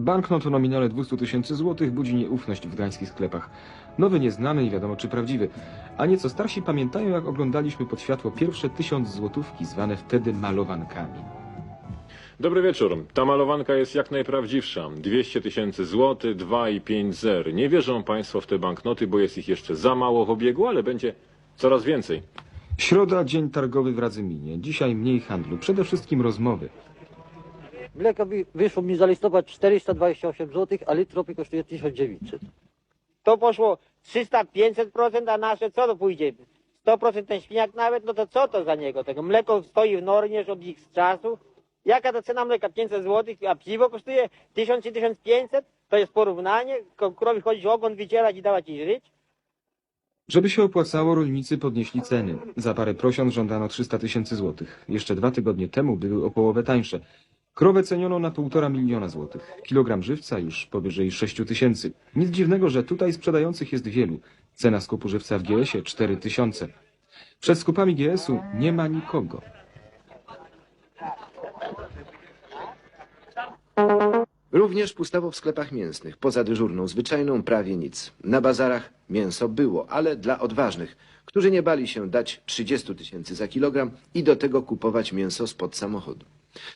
Banknot o nominale 200 tysięcy złotych budzi nieufność w gdańskich sklepach. Nowy, nieznany, nie wiadomo czy prawdziwy. A nieco starsi pamiętają, jak oglądaliśmy pod światło pierwsze tysiąc złotówki, zwane wtedy malowankami. Dobry wieczór. Ta malowanka jest jak najprawdziwsza. 200 tysięcy złotych, 2 i 5 zer. Nie wierzą Państwo w te banknoty, bo jest ich jeszcze za mało w obiegu, ale będzie coraz więcej. Środa, dzień targowy w Radzyminie. Dzisiaj mniej handlu, przede wszystkim rozmowy. Mleko wyszło mi za listopad 428 zł, a litr ropy kosztuje 1900. to poszło 300-500%, a nasze co to pójdzie? 100% ten świniak nawet, no to co to za niego? Tego mleko stoi w normie już od ich czasu. Jaka to cena mleka? 500 zł, a piwo kosztuje 1000 czy 1500? To jest porównanie? Krowi chodzić ogon wycierać i dawać jej żyć? Żeby się opłacało, rolnicy podnieśli ceny. Za parę prosiąt żądano 300 tysięcy złotych. Jeszcze dwa tygodnie temu były o połowę tańsze. Krowę ceniono na półtora miliona złotych. Kilogram żywca już powyżej 6 tysięcy. Nic dziwnego, że tutaj sprzedających jest wielu. Cena skupu żywca w GS-ie 4 tysiące. Przed skupami GS-u nie ma nikogo. Również pustawo w sklepach mięsnych. Poza dyżurną zwyczajną prawie nic. Na bazarach mięso było, ale dla odważnych, którzy nie bali się dać 30 tysięcy za kilogram i do tego kupować mięso spod samochodu.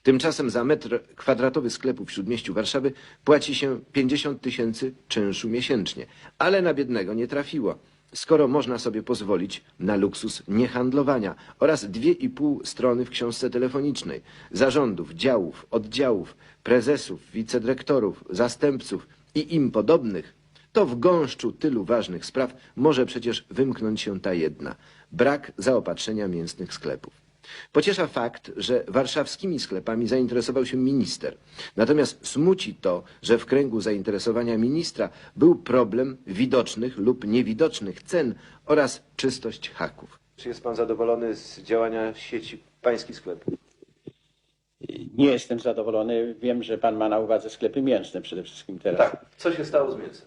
Tymczasem za metr kwadratowy sklepu w śródmieściu Warszawy płaci się 50 tysięcy czynszu miesięcznie, ale na biednego nie trafiło. Skoro można sobie pozwolić na luksus niehandlowania oraz dwie i pół strony w książce telefonicznej, zarządów, działów, oddziałów, prezesów, wicedyrektorów, zastępców i im podobnych, to w gąszczu tylu ważnych spraw może przecież wymknąć się ta jedna brak zaopatrzenia mięsnych sklepów. Pociesza fakt, że warszawskimi sklepami zainteresował się minister. Natomiast smuci to, że w kręgu zainteresowania ministra był problem widocznych lub niewidocznych cen oraz czystość haków. Czy jest pan zadowolony z działania sieci pańskich sklepów? Nie jestem zadowolony. Wiem, że pan ma na uwadze sklepy mięsne przede wszystkim teraz. Tak. Co się stało z mięsem?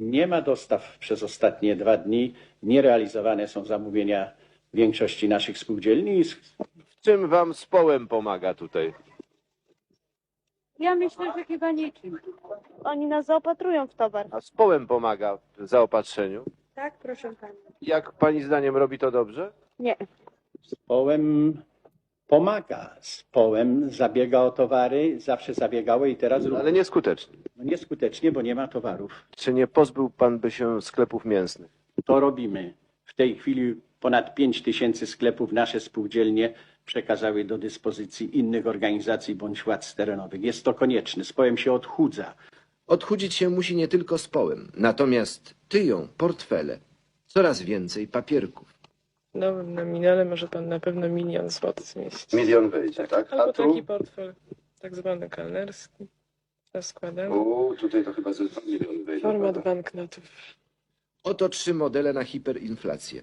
Nie ma dostaw przez ostatnie dwa dni. Nierealizowane są zamówienia większości naszych spółdzielni. W czym wam z połem pomaga tutaj? Ja myślę, że chyba niczym. Oni nas zaopatrują w towar. A z połem pomaga w zaopatrzeniu? Tak, proszę pana. Jak pani zdaniem robi to dobrze? Nie. Z połem pomaga. Z połem zabiega o towary, zawsze zabiegało i teraz Ale również. nieskutecznie. No nieskutecznie, bo nie ma towarów. Czy nie pozbył pan by się sklepów mięsnych? To robimy. W tej chwili ponad 5 tysięcy sklepów nasze spółdzielnie przekazały do dyspozycji innych organizacji bądź władz terenowych. Jest to konieczne. Z połem się odchudza. Odchudzić się musi nie tylko z połem, natomiast tyją portfele, coraz więcej papierków. W nowym nominale może pan na pewno milion złotych zmieścić. Milion wyjdzie, tak? Albo taki portfel, tak zwany kelnerski, rozkładany. U, tutaj to chyba ze 2 miliony wyjdzie. Format banknotów. Oto trzy modele na hiperinflację.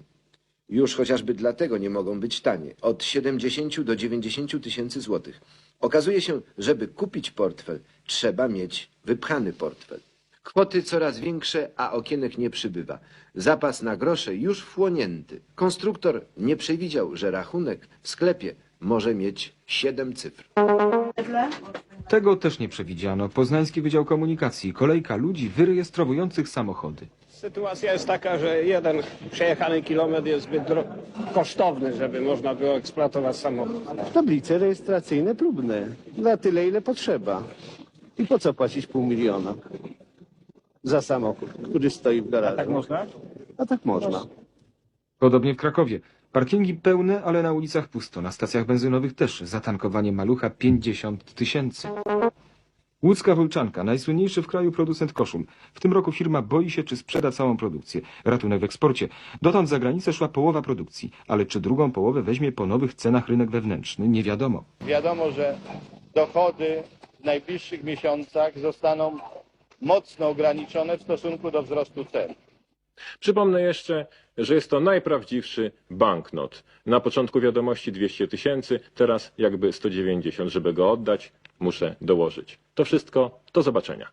Już chociażby dlatego nie mogą być tanie. Od 70 do 90 tysięcy złotych. Okazuje się, żeby kupić portfel, trzeba mieć wypchany portfel. Kwoty coraz większe, a okienek nie przybywa. Zapas na grosze już wchłonięty. Konstruktor nie przewidział, że rachunek w sklepie może mieć 7 cyfr. Tego też nie przewidziano. Poznański Wydział Komunikacji. Kolejka ludzi wyrejestrowujących samochody. Sytuacja jest taka, że jeden przejechany kilometr jest zbyt dro- kosztowny, żeby można było eksploatować samochód. Tablice rejestracyjne próbne. Na tyle, ile potrzeba. I po co płacić pół miliona za samochód, który stoi w garażu? Tak można? A tak można. Podobnie w Krakowie. Parkingi pełne, ale na ulicach pusto. Na stacjach benzynowych też. Zatankowanie malucha 50 tysięcy. Łódzka Wólczanka, najsłynniejszy w kraju producent koszul. W tym roku firma boi się, czy sprzeda całą produkcję. Ratunek w eksporcie. Dotąd za granicę szła połowa produkcji, ale czy drugą połowę weźmie po nowych cenach rynek wewnętrzny, nie wiadomo. Wiadomo, że dochody w najbliższych miesiącach zostaną mocno ograniczone w stosunku do wzrostu cen. Przypomnę jeszcze, że jest to najprawdziwszy banknot. Na początku wiadomości 200 tysięcy, teraz jakby 190. Żeby go oddać, muszę dołożyć. To wszystko, do zobaczenia.